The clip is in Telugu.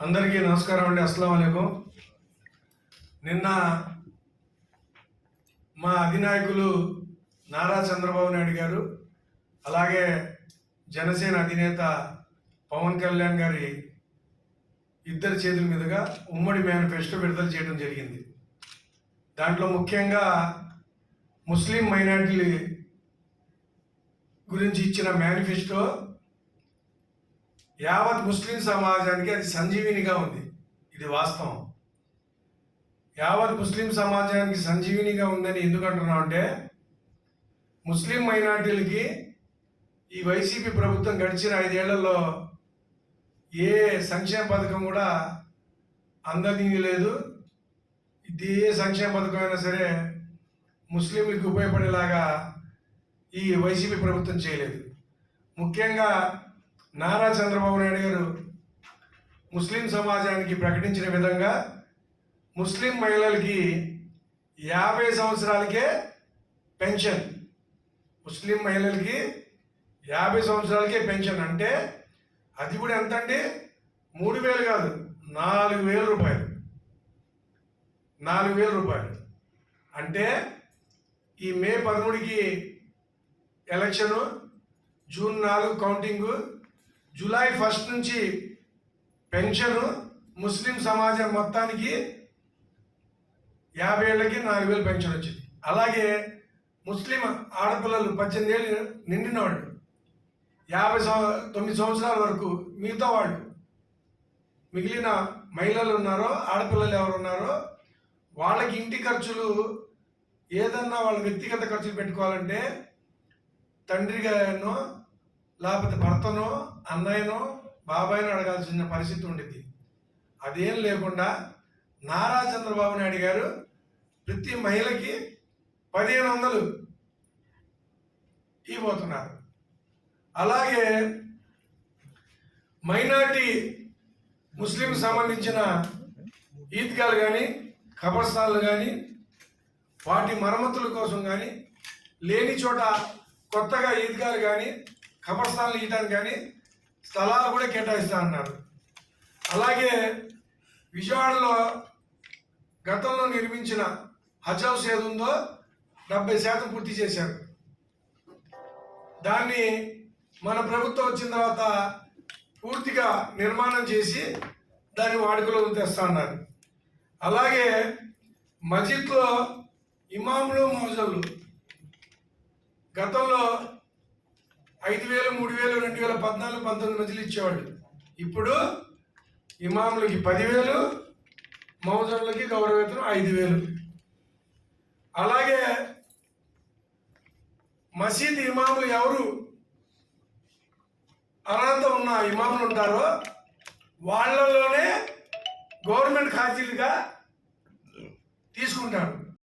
అందరికీ నమస్కారం అండి. అస్సలం నిన్న మా అధినాయకులు నారా చంద్రబాబు నాయుడు గారు అలాగే జనసేన అధినేత పవన్ కళ్యాణ్ గారి ఇద్దరి చేతుల మీదుగా ఉమ్మడి మేనిఫెస్టో విడుదల చేయడం జరిగింది. దాంట్లో ముఖ్యంగా ముస్లిం మైనార్టీల గురించి ఇచ్చిన మేనిఫెస్టో యావత్ ముస్లిం సమాజానికి అది సంజీవినిగా ఉంది. ఇది వాస్తవం. యావత్ ముస్లిం సమాజానికి సంజీవినిగా ఉందని ఎందుకు అంటున్నాం అంటే ముస్లిం మైనార్టీలకి ఈ వైసీపీ ప్రభుత్వం గడిచిన ఐదేళ్ళలో ఏ సంక్షేమ పథకం కూడా అందనీ లేదు. ఇది ఏ సంక్షేమ పథకం అయినా సరే ముస్లింలకు ఉపయోగపడేలాగా ఈ వైసీపీ ప్రభుత్వం చేయలేదు. ముఖ్యంగా నారా చంద్రబాబు నాయుడు గారు ముస్లిం సమాజానికి ప్రకటించిన విధంగా ముస్లిం మహిళలకి యాభై సంవత్సరాలకే పెన్షన్. ముస్లిం మహిళలకి యాభై సంవత్సరాలకే పెన్షన్. అంటే అది కూడా ఎంత అండి మూడు వేలు కాదు నాలుగు వేల రూపాయలు. నాలుగు వేల రూపాయలు. అంటే ఈ మే పదమూడుకి ఎలక్షను జూన్ నాలుగు కౌంటింగు జూలై ఫస్ట్ నుంచి పెన్షన్ ముస్లిం సమాజం మొత్తానికి యాభై ఏళ్ళకి నాలుగు వేలు పెన్షన్ వచ్చింది. అలాగే ముస్లిం ఆడపిల్లలు పద్దెనిమిది ఏళ్ళు నిండిన వాళ్ళు యాభై సంవ తొమ్మిది సంవత్సరాల వరకు మిగతా వాళ్ళు. మిగిలిన మహిళలు ఉన్నారో ఆడపిల్లలు ఎవరు ఉన్నారో వాళ్ళకి ఇంటి ఖర్చులు ఏదన్నా వాళ్ళ వ్యక్తిగత ఖర్చులు పెట్టుకోవాలంటే తండ్రి గారినో లేకపోతే భర్తనో అన్నయ్యనో బాబాయ్నో అడగాల్సిన పరిస్థితి ఉండేది. అదేం లేకుండా నారా చంద్రబాబు నాయుడు గారు ప్రతి మహిళకి పదిహేను వందలు ఇవ్వబోతున్నారు. అలాగే మైనార్టీ ముస్లిం సంబంధించిన ఈద్గాలు కానీ ఖబర్స్థాన్లు కానీ వాటి మరమ్మతుల కోసం కానీ లేని చోట కొత్తగా ఈద్గాలు కానీ ఖబర్స్థాన్లు ఇయటానికి కానీ స్థలాలు కూడా కేటాయిస్తా అన్నారు. అలాగే విజయవాడలో గతంలో నిర్మించిన హజ్ హౌస్ ఏది ఉందో డెబ్బై శాతం పూర్తి చేశారు. దాన్ని మన ప్రభుత్వం వచ్చిన తర్వాత పూర్తిగా నిర్మాణం చేసి దాన్ని వాడుకలో తెస్తా అన్నారు. అలాగే మస్జిద్లో ఇమాములు మోజలు గతంలో ఐదు వేలు మూడు వేలు రెండు వేల పద్నాలుగు పంతొమ్మిది మధ్యలో ఇచ్చేవాళ్ళు. ఇప్పుడు ఇమాములకి పదివేలు మౌజన్లకి గౌరవేతనం ఐదు వేలు. అలాగే మసీద్ ఇమాములు ఎవరు? అర్హత ఉన్న ఇమాములు ఉంటారో వాళ్ళలోనే గవర్నమెంట్ ఖాళీలుగా తీసుకుంటారు.